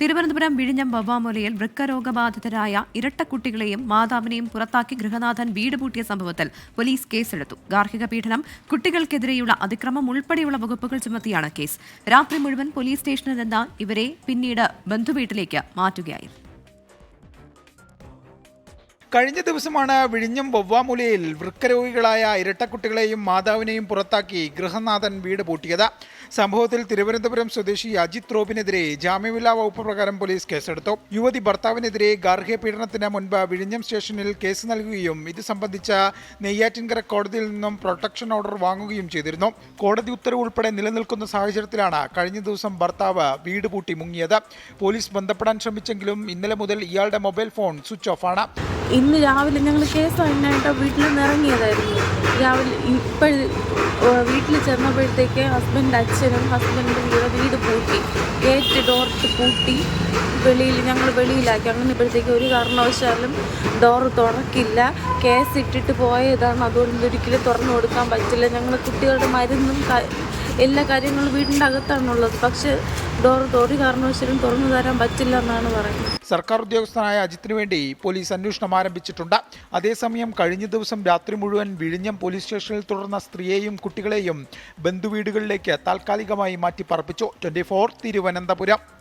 തിരുവനന്തപുരം വിഴിഞ്ഞം വവ്വാമൂലയിൽ വൃക്കരോഗബാധിതരായ ഇരട്ടക്കുട്ടികളെയും മാതാവിനെയും പുറത്താക്കി ഗൃഹനാഥൻ വീട് പൂട്ടിയ സംഭവത്തിൽ പോലീസ് കേസെടുത്തു. ഗാർഹിക പീഡനം കുട്ടികൾക്കെതിരെയുള്ള അതിക്രമം ഉൾപ്പെടെയുള്ള വകുപ്പുകൾ ചുമത്തിയാണ് കേസ്. രാത്രി മുഴുവൻ പോലീസ് സ്റ്റേഷനിൽ നിന്ന് ഇവരെ പിന്നീട് ബന്ധുവീട്ടിലേക്ക് മാറ്റുകയായിരുന്നു. കഴിഞ്ഞ ദിവസമാണ് വിഴിഞ്ഞം വവ്വാമൂലയിൽ വൃക്കരോഗികളായ ഇരട്ടക്കുട്ടികളെയും മാതാവിനെയും പുറത്താക്കി ഗൃഹനാഥൻ വീട് പൂട്ടിയത്. സംഭവത്തിൽ തിരുവനന്തപുരം സ്വദേശി അജിത് റോബിനെതിരെ ജാമ്യമില്ലാ വകുപ്പ് പ്രകാരം പോലീസ് കേസെടുത്തു. യുവതി ഭർത്താവിനെതിരെ ഗാർഹിക പീഡനത്തിന് മുൻപ് വിഴിഞ്ഞം സ്റ്റേഷനിൽ കേസ് നൽകുകയും ഇത് സംബന്ധിച്ച നെയ്യാറ്റിൻകര കോടതിയിൽ നിന്നും പ്രൊട്ടക്ഷൻ ഓർഡർ വാങ്ങുകയും ചെയ്തിരുന്നു. കോടതി ഉത്തരവ് ഉൾപ്പെടെ നിലനിൽക്കുന്ന സാഹചര്യത്തിലാണ് കഴിഞ്ഞ ദിവസം ഭർത്താവ് വീട് പൂട്ടി മുങ്ങിയത്. പോലീസ് ബന്ധപ്പെടാൻ ശ്രമിച്ചെങ്കിലും ഇന്നലെ മുതൽ ഇയാളുടെ മൊബൈൽ ഫോൺ സ്വിച്ച് ഓഫ് ആണ് ഇന്ന് രാവിലെ ഞങ്ങൾ കേസ് അതിനായിട്ട് വീട്ടിൽ നിന്ന് ഇറങ്ങിയതായിരുന്നു രാവിലെ ഇപ്പോൾ വീട്ടിൽ ചെന്നപ്പോഴത്തേക്ക് ഹസ്ബൻഡ് അച്ഛനും ഹസ്ബൻഡും കൂടെ വീട് പൂട്ടി. ഗേറ്റ് ഡോർട്ട് പൂട്ടി. വെളിയിൽ ഞങ്ങൾ വെളിയിലാക്കി. അങ്ങനെ ഇപ്പോഴത്തേക്ക് ഒരു കാരണവശാലും ഡോർ തുറക്കില്ല. കേസ് ഇട്ടിട്ട് പോയതാണ്. അതുകൊണ്ട് ഒരിക്കലും തുറന്നു കൊടുക്കാൻ പറ്റില്ല. ഞങ്ങൾ കുട്ടികളുടെ മരുന്നും എല്ലാ കാര്യങ്ങളും വീടിന്റെ അകത്താണുള്ളത് പക്ഷേ ഡോർ ഒരു കാരണവശാലും തുറന്നു തരാൻ പറ്റില്ല എന്നാണ് പറയുന്നത്. സർക്കാർ ഉദ്യോഗസ്ഥനായ അജിത്തിനു വേണ്ടി പോലീസ് അന്വേഷണം ആരംഭിച്ചിട്ടുണ്ട്. അതേസമയം കഴിഞ്ഞ ദിവസം രാത്രി മുഴുവൻ വിഴിഞ്ഞം പോലീസ് സ്റ്റേഷനിൽ തുടർന്ന സ്ത്രീയെയും കുട്ടികളെയും ബന്ധുവീടുകളിലേക്ക് താൽക്കാലികമായി മാറ്റി പാർപ്പിച്ചു ട്വന്റി തിരുവനന്തപുരം.